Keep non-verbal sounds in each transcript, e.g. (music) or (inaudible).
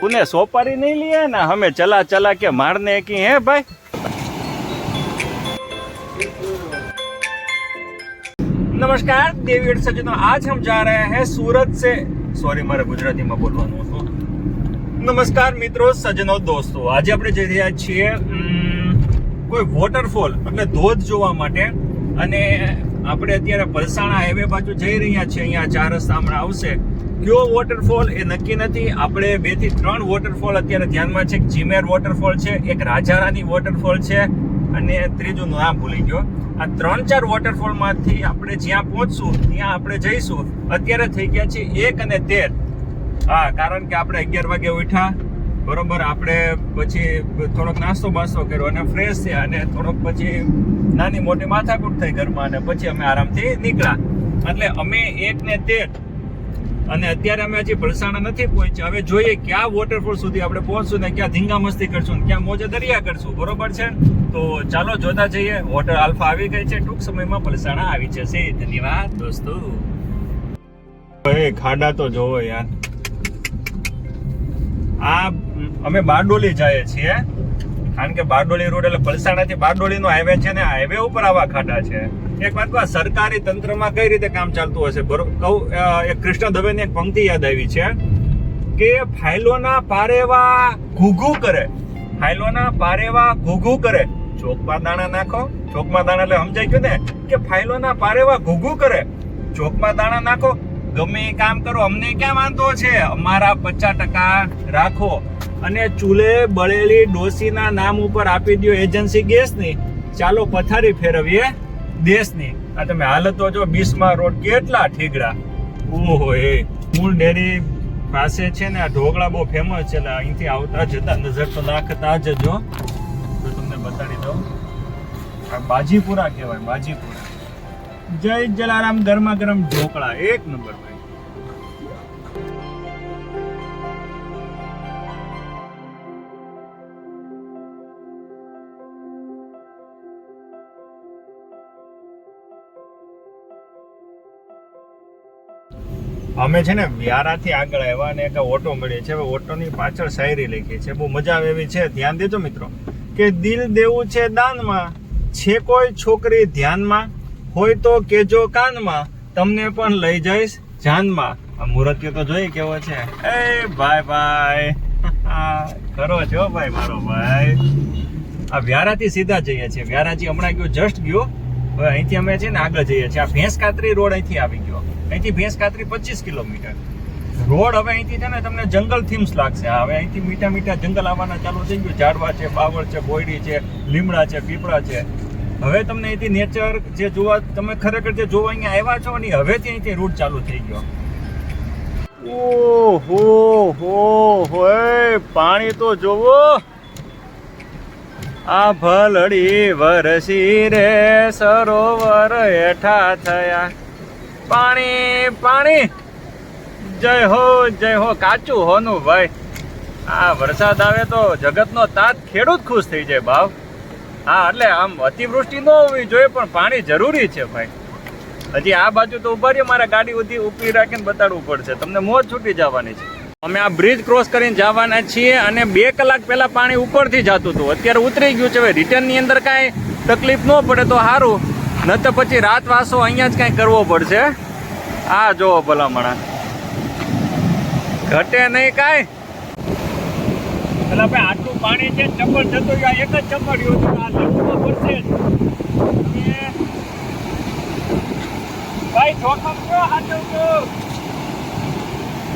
तूने सोपारी नहीं लिया है ना हमें चला चला के मारने की है भाई નમસ્કાર દેવી સજ્જનો આજ હમ જા રહે हैं सूरत से સોરી મારે ગુજરાતીમાં બોલવાનું હતું નમસ્કાર મિત્રો સજ્જનો દોસ્તો આજે આપણે જઈ રહ્યા છીએ ઉમ, કોઈ વોટરફોલ એટલે ધોધ જોવા માટે અને આપણે અત્યારે પલસાણા હાઈવે બાજુ જઈ રહ્યા છીએ, અહીંયા ચાર રસ્તા આવશે. કયો વોટરફોલ એ નક્કી નથી. આપણે બેથી ત્રણ વોટરફોલ અત્યારે ધ્યાનમાં છે. એક જીમેર વોટરફોલ છે, એક રાજારાની વોટરફોલ છે, અને ત્રીજું નામ ભૂલી ગયો. આ ત્રણ ચાર વોટરફોલમાંથી આપણે જ્યાં પહોંચશું, ત્યાં આપણે જઈશું. અત્યારે થઈ ગયા છે એક અને તેર. હા, કારણ કે આપણે અગિયાર વાગે ઉઠ્યા. બરોબર, આપણે પછી થોડોક નાસ્તો બાસ્તો કર્યો અને ફ્રેશ થયા અને થોડોક પછી નાની મોટી માથાકૂટ થઈ ઘરમાં અને પછી અમે આરામથી નીકળ્યા. એટલે અમે એક ને તેર અને અત્યારે અમે હજી ભલસાણા નથી પહોંચ્યા. હવે જોઈએ ક્યાં વોટરફોલ સુધી આપણે પહોંચશું ને ક્યાં ધીંગા મસ્તી કરશું ક્યાં મોજે દરિયા કરશું, બરોબર છે? તો ચાલો જોતા જઈએ. વોટર આલ્ફા આવી ગઈ છે. ટૂંક સમયમાં ભલસાણા આવી જશે. ધન્યવાદ દોસ્તો. એ ખાડા તો જોવો યાર. આ અમે બારડોલી જઈએ છીએ. કારણ કે બારડોલી રોડ એટલે પલસાણાથી બારડોલીનો હાઈવે છે ને હાઈવે ઉપર આવા ખાડા છે. એક વાત કહું, સરકારી તંત્રમાં કઈ રીતે કામ ચાલતું હશે? કહું એક કૃષ્ણ દવેની એક પંક્તિ યાદ આવી છે કે ફાઇલોના પારેવા ઘૂઘુ કરે. ફાઇલોના પારેવા ઘૂઘુ કરે. ચોકમાં દાણા નાખો. ચોકમાં દાણા એટલે સમજાઈ ગયું ને? કે ફાઇલોના પારેવા ઘૂઘુ કરે. ચોકમાં દાણા નાખો. ગમે એ કામ કરો. અમને ક્યાં વાંધો છે? અમારા પચાસ ટકા રાખો. અને ચૂલે બળેલી ડોસીના નામ ઉપર આપી દો એજન્સી ગેસની. ચાલો પથારી ફેરવીએ દેશની. આ તમે હાલત તો જો બીસમાં રોડ કેટલા ઠીકડા ઓહો એ, મૂળ ડેરી પાસે છે ને આ ઢોકળા બહુ ફેમસ છે, એટલે અહીંથી આવતા જતા નજર તો નાખતા જો તો તમને બતાડી દઉં. આ બાજીપુરા કહેવાય, બાજીપુરા. જય જલારામ ગરમા ગરમ ઢોકળા, એક નંબર ભાઈ. અમે છે ને વ્યારાથી આગળ આવ્યા અને એક ઓટો મળીએ છે. હવે ઓટોની પાછળ શાયરી લખી છે. બહુ મજા આવે એવી છે. ધ્યાન દેજો મિત્રો કે દિલ દેવું છે દાનમાં, છે કોઈ છોકરી ધ્યાનમાં, હોય તો કેજો કાનમાં, તમને પણ લઈ જઈશ જાનમાં. આ મુહૂર્ત તો જોઈ કેવો છે. એ ભાઈ ભાઈ (laughs) ખરો છો ભાઈ મારો ભાઈ? આ વ્યારાથી સીધા જઈએ છીએ. વ્યારાથી હમણાં ગયો જસ્ટ ગયો. હવે અહીંથી અમે છે ને આગળ જઈએ છીએ. આ ભેંસ કાતરી રોડ અહીંથી આવી ગયો. અહીંથી ભેંસ કાતરી પચીસ કિલોમીટર. રોડ હવે અહીંથી છે ને તમને જંગલ થીમ્સ લાગશે. હવે અહીંથી મીઠા મીઠા જંગલ આવવાના ચાલુ થઈ ગયું. ઝાડવા છે, બાવળ છે, બોયડી છે, લીમડા છે, પીપળા છે. હવે તમને અહીંથી નેચર જે જોવા, તમે ખરેખર જે જોવા અહીંયા આવ્યા છો ને હવેથી અહીંથી રૂટ ચાલુ થઈ ગયો. ઓહો, હો હોય પાણી તો જોવો. આ ભલડી વરસી રે, સરોવર હેઠા થયા. પાણી પાણી. જય હો જય હો, કાચું હોનું ભાઈ. આ વરસાદ આવે તો જગતનો તાત ખેડૂત ખુશ થઈ જાય ભાવ હા, એટલે આમ અતિવૃષ્ટિ ન હોવી જોઈએ, પણ પાણી જરૂરી છે ભાઈ. હજી આ બાજુ તો ઊભા રહ્યો, મારે ગાડી ઉધી ઊભી રાખીને બતાડવું પડશે. તમને મોજ છૂટી જવાની છે. અમે આ બ્રિજ ક્રોસ કરીને જવાના છીએ અને બે કલાક પહેલાં પાણી ઉપરથી જતું હતું. અત્યારે ઉતરી ગયું છે, હવે રિટર્નની અંદર કાંઈ તકલીફ ન પડે તો સારું. ન તો પછી રાત વાસો અહીંયા જ કાંઈ કરવો પડશે. આ જોવો ભલામણા. ઘટે નહીં કાંઈ. એટલે ભાઈ આટલું પાણી છે ચપ્પલ જતું રહ્યું એક જ ચપ્પલ રહ્યું હતું આ લેવું પડશે ભાઈ જોખમ કયો હાચવજો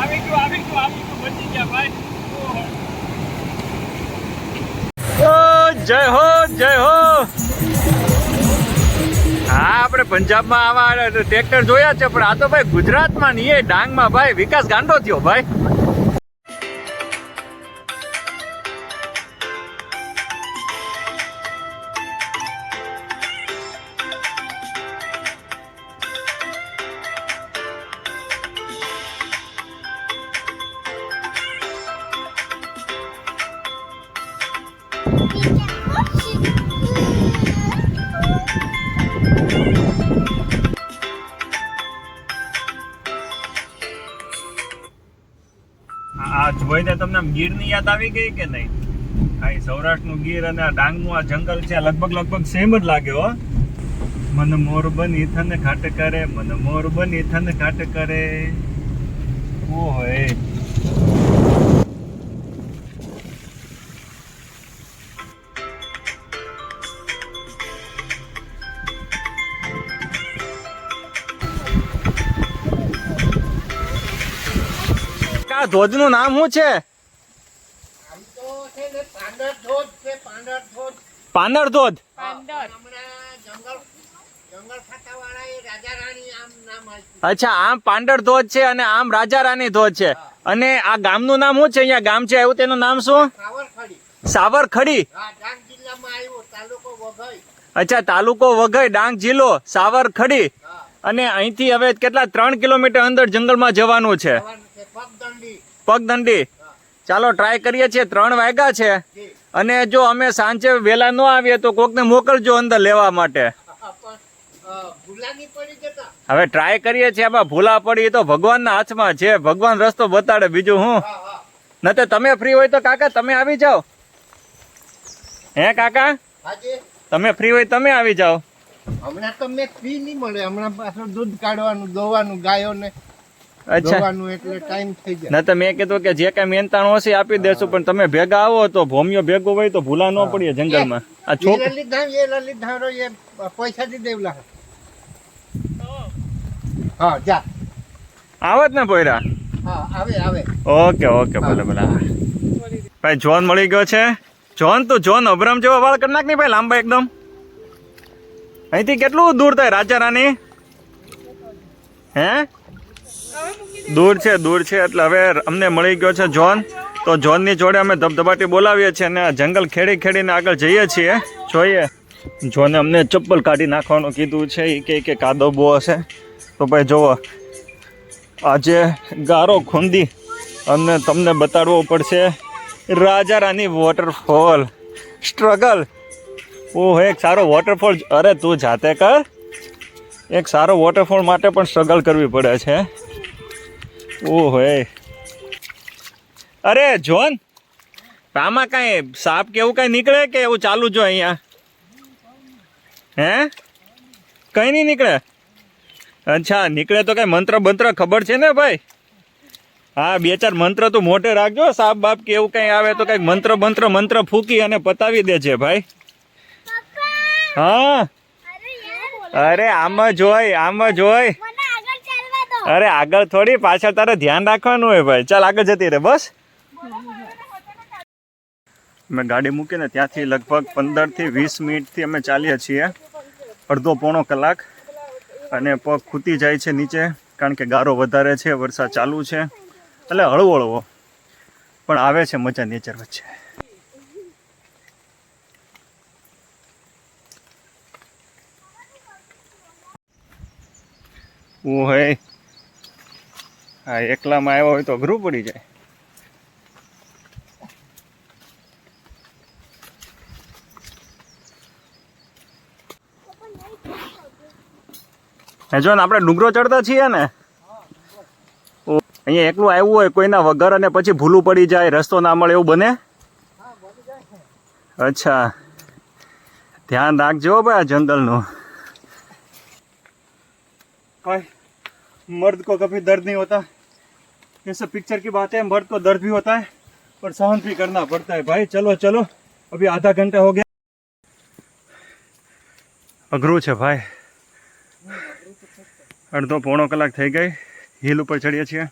આવી ગયું આવી ગયું આવી ગયું બચી ગયા ભાઈ. જય હો જય હા. આપણે પંજાબમાં આવા ટ્રેક્ટર જોયા છે, પણ આ તો ભાઈ ગુજરાતમાં નહીં, એ ડાંગમાં. ભાઈ, વિકાસ ગાંડો થયો, ભાઈ. તમને આમ ગીરની યાદ આવી ગઈ કે નહીં? આ સૌરાષ્ટ્રનું ગીર અને આ ડાંગનું આ જંગલ છે લગભગ લગભગ સેમ જ લાગે હો. મન મોર બની થન ઘાટ કરે, મન મોર બની થન ઘાટ કરે. ઓહે ધોધનું નામ શું છે? પાંડર ધોધ અચ્છા આમ પાંડર ધોધ છે અને આમ રાજા રાની ધોધ છે. અને આ ગામનું નામ શું છે? અહીંયા ગામ છે આવ્યું તેનું નામ શું? સાવરખડી. સાવરખડી. હા ડાંગ જિલ્લામાં આવ્યો તાલુકો વઘઈ. અચ્છા તાલુકો વઘઈ ડાંગ જિલ્લો સાવરખડી. અને અહીંથી હવે કેટલા ત્રણ કિલોમીટર અંદર જંગલમાં જવાનું છે પગદંડી. પગદંડી. ચાલો ટ્રાય કરીએ છીએ. ત્રણ વાગ્યા છે. અને જો અમે સાંજે વહેલા ન આવીએ તો કોકને મોકલજો અંદર લેવા માટે. હવે ટ્રાય કરીએ છીએ. આમાં ભૂલા પડી તો ભગવાનના હાથમાં છે. ભગવાન રસ્તો બતાડે બીજું હું. હા હા ન તો તમે ફ્રી હોય તો કાકા તમે આવી જાઓ. હે કાકા? તમે ફ્રી હોય તમે આવી જાઓ. હમણાં તો મેં ફી નહીં મળે. હમણાં પાછું દૂધ કાઢવાનું દોવાનું ગાયોને અચ્છા. એટલે ટાઈમ થઈ જાય. ન તો મેં કીધું કે જે કઈ મહેનતાણું હશે આપી દેશું પણ તમે ભેગા આવો તો ભોમિયો ભેગો હોય તો ભૂલા ન પડીએ જંગલમાં. આ છોક એ લીધા એ લીધા રો એ પૈસા દી દેવલા. હા. જા. આવત ને પોયરા હા આવે આવે. ઓકે ઓકે ભલે ભલે. ભાઈ જોન મળી ગયો છે. જોન તું જોન અબ્રમ જેવો વાળ કરી નાખની ભાઈ લાંબા એકદમ. અહીંથી કેટલું દૂર થાય રાજા રાની? હે? દૂર છે દૂર છે, એટલે હવે અમને મળી ગયો છે જોન તો જોનની જોડે અમે ધબધબાટી બોલાવીએ છીએ અને જંગલ ખેડી ખેડીને આગળ જઈએ છીએ. જોઈએ. જોને અમને ચપ્પલ કાઢી નાખવાનું કીધું છે એ કે કે કાદો બો હશે. તો ભાઈ જુઓ. આજે ગારો ખૂંદી અને તમને બતાડવો પડશે રાજા રાની વોટરફોલ સ્ટ્રગલ ઓહો, એક સારો વોટરફોલ અરે તું જાતે કર. એક સારો વોટરફોલ માટે પણ સ્ટ્રગલ કરવી પડે છે. ઓહો અરે જોન. આમાં કાંઈ સાપ કે એવું કાંઈ નીકળે કે એવું ચાલુ જો અહીંયા? હે? કંઈ નહીં નીકળે? અચ્છા નીકળે તો કઈ મંત્ર બંત્ર ખબર છે ને ભાઈ? હા બે ચાર મંત્ર તું મોટે રાખજો. સાપ બાપ કે એવું કઈ આવે તો કંઈક મંત્ર મંત્ર મંત્ર ફૂકી અને પતાવી દેજે ભાઈ. હા. અરે આમાં જોઈ આમાં જોય મને આગળ ચાલવા દો અરે આગળ થોડી, પાછળ તારે ધ્યાન રાખવાનું હોય ભાઈ. ચાલ આગળ જતી રહે, બસ. મેં ગાડી મૂકીને ત્યાંથી લગભગ પંદરથી વીસ મિનિટથી અમે ચાલીએ છીએ. અડધો પોણો કલાક. અને પગ ખૂતી જાય છે નીચે, કારણ કે ગારો વધારે છે, વરસાદ ચાલુ છે. એટલે હળવો હળવો. પણ આવે છે મજા નેચર વચ્ચે. ઓ હે એકલામાં આવ્યો હોય તો અઘરું પડી જાય. હે જો આપણે ડુંગરો ચડતા છીએ ને અહીંયા એકલું આવ્યું હોય કોઈના વગર અને પછી ભૂલું પડી જાય, રસ્તો ના મળે એવું બને? અચ્છા. ધ્યાન રાખજો ભાઈ આ જંગલનું. भाई मर्द को कभी दर्द नहीं होता ये सब पिक्चर की बात है मर्द को दर्द भी होता है और सहन भी करना पड़ता है भाई चलो चलो अभी आधा घंटा हो गया અઘરું છે ભાઈ અડધો પોણો કલાક થઈ ગઈ હિલ ઉપર ચડીએ છીએ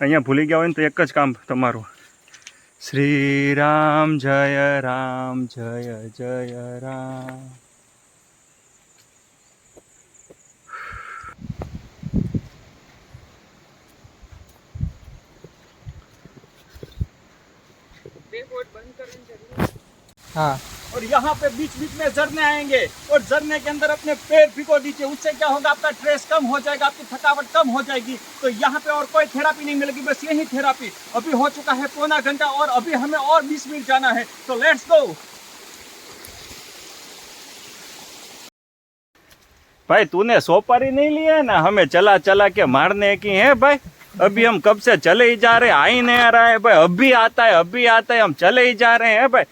અહીંયા ભૂલી ગયા હોય ને તો એક જ કામ તમારું શ્રી રામ જય રામ જય જય રામ હા और यहाँ पे बीच बीच में झरने आएँगे और झरने के अंदर अपने पैर भिगो दीजिए उससे क्या होगा? आपका स्ट्रेस कम हो जाएगा आपकी थकावट कम हो जाएगी। तो यहाँ पे और कोई थेरापी नहीं मिलेगी बस यही थेरापी अभी हो चुका है पौना घंटा और अभी हमें और 20 मिनट जाना है। तो लेट्स गो भाई तूने सोपारी नहीं लिया है ना? हमें चला चला के मारने की है भाई? अभी हम कब से चले ही जा रहे हैं? आ ही नहीं आ रहा है भाई अभी आता है अभी आता है हम चले ही जा रहे हैं भाई।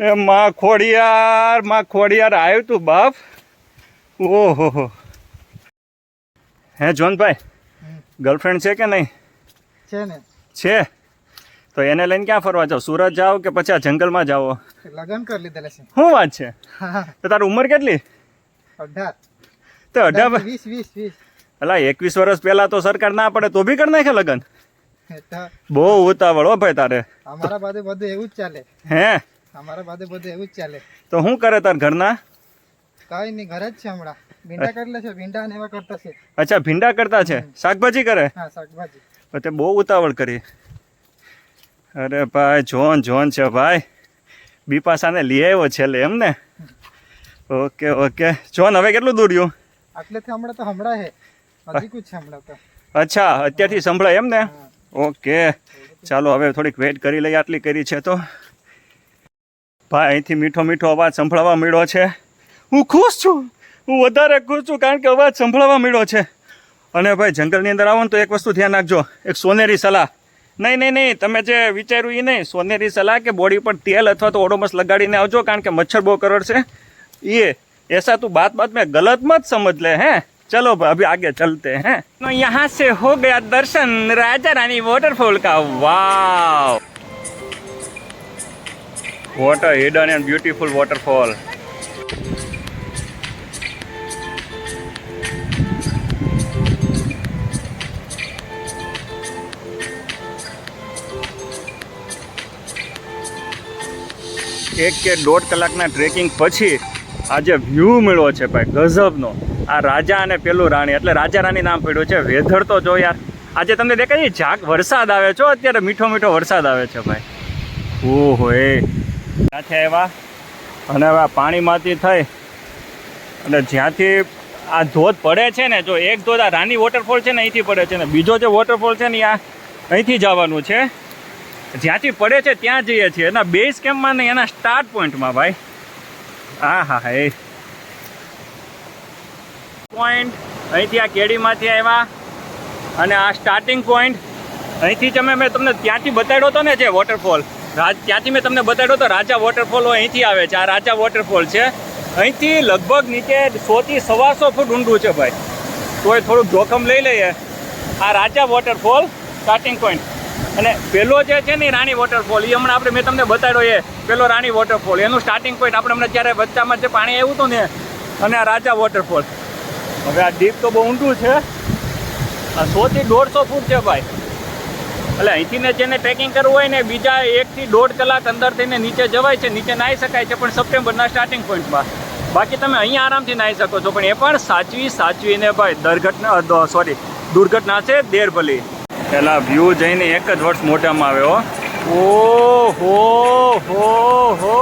એ માં ખોડિયાર માં ખોડિયાર આવ્યું તું બાપ. ઓહો હો. હે જોનભાઈ ગર્લફ્રેન્ડ છે કે નહીં? છે ને. છે? તો એને લઈને ક્યાં ફરવા જાઓ સુરત જાઓ કે પછી આ જંગલમાં જાઓ? લગન કરી લીધેલા છે. શું વાત છે? તો તારી ઉંમર કેટલી? અઢાર. તો અઢાર વીસ વીસ વીસ. અલા એકવીસ વર્ષ પહેલા તો સરકાર ના પડે તો બી કરી નાખે લગન? બહુ ઉતાવળ હો ભાઈ તારે. અમારા બાજુ બધું એવું જ ચાલે. હે? અમારા બાજુ બધું એવું જ ચાલે. તો શું કરે તાર ઘરના? કઈ નહીં ઘરે જ છે હમણાં. ભીંડા કરેલા છે ભીંડા ને એવા કરતા છે. અચ્છા ભીંડા કરતા છે? શાકભાજી કરે? હા શાકભાજી. તે બહુ ઉતાવળ કરી. અરે ભાઈ જોન જોન છે ભાઈ. બીપાસાને લઈ આવ્યો છેલ્લે એમ ને ઓકે ઓકે. જોન હવે કેટલું દૂર રહ્યું આટલેથી હમણાં તો હમણાં છે હજી કુછ હમણાં તો. અચ્છા અત્યારથી સંભળાય એમ ને ઓકે. ચાલો હવે થોડીક વેટ કરી લઈએ આટલી કરી છે તો. ભાઈ અહીંથી મીઠો મીઠો અવાજ સંભળાવા મળ્યો છે હું ખુશ છું હું વધારે ખુશ છું કારણ કે અવાજ સંભળાવા મળ્યો છે અને ભાઈ જંગલની અંદર આવો ને તો એક વસ્તુ ધ્યાન રાખજો એક સોનેરી સલાહ નહીં નહીં નહીં તમે જે વિચાર્યું એ નહીં સોનેરી સલાહ કે બોડી પર તેલ અથવા તો ઓડોમસ લગાડીને આવજો કારણ કે મચ્છર બહુ કરડશે ये ऐसा तू बात बात में गलत मत समझ ले हैं चलो भाई, अभी आगे चलते हैं तो यहाँ से हो गया दर्शन राजा रानी वॉटरफॉल का वाव water hidden and beautiful waterfall. એક કે દોઢ કલાકના ટ્રેકિંગ પછી આજે વ્યૂ મળ્યો છે ભાઈ ગઝબનો આ રાજા અને પેલું રાણી, એટલે રાજા રાણી નામ પડ્યું છે, વેધર તો જો યાર. આજે તમને દેખાય ઝાક વરસાદ આવે છો અત્યારે મીઠો મીઠો વરસાદ આવે છે ભાઈ. ઓહો, એ. ત્યાંથી આવ્યા અને હવે આ પાણીમાંથી થઈ અને જ્યાંથી આ ધોધ પડે છે ને, જો એક ધોધ આ રાની વોટરફોલ છે ને, અહીંથી પડે છે ને, બીજો જે વોટરફોલ છે ને આ અહીંથી જવાનું છે. જ્યાંથી પડે છે ત્યાં જઈએ છીએ. એના બેઝ કેમ્પમાં નહીં, એના સ્ટાર્ટ પોઈન્ટમાં ભાઈ. હા હા હા, એ. પોઈન્ટ અહીંથી આ કેડીમાંથી આવ્યા અને આ સ્ટાર્ટિંગ પોઈન્ટ અહીંથી તમે મેં તમને ત્યાંથી બતાડ્યો હતો ને જે વોટરફોલ ત્યાંથી મેં તમને બતાડ્યો તો રાજા વોટરફોલ અહીંથી આવે છે. આ રાજા વોટરફોલ છે. અહીંથી લગભગ નીચે સોથી સવાસો ફૂટ ઊંડું છે ભાઈ. તોય થોડુંક જોખમ લઈ લઈએ. આ રાજા વોટરફોલ સ્ટાર્ટિંગ પોઈન્ટ અને પેલો જે છે ને રાણી વોટરફોલ એ હમણાં આપણે મેં તમને બતાડ્યો એ, પેલો રાણી વોટરફોલ એનું સ્ટાર્ટિંગ પોઈન્ટ આપણે હમણાં જ્યારે વચ્ચામાં જે પાણી આવ્યું હતું ને, અને આ રાજા વોટરફોલ હવે આ ડીપ તો બહુ ઊંડું છે. આ સોથી દોઢસો ફૂટ છે ભાઈ. એટલે અહીંથી ને જેને ટ્રેકિંગ કરવું હોય ને બીજા એકથી દોઢ કલાક અંદર થઈને નીચે જવાય છે નીચે નાહી શકાય છે પણ સપ્ટેમ્બરના સ્ટાર્ટિંગ પોઈન્ટમાં બાકી તમે અહીંયા આરામથી નાહી શકો છો પણ એ પણ સાચવી સાચવીને ભાઈ દુર્ઘટના સોરી દુર્ઘટના છે દેર ભલી પેલા વ્યૂ જઈને એક જ વર્ષ મોઢામાં આવ્યો ઓ હો હો હો.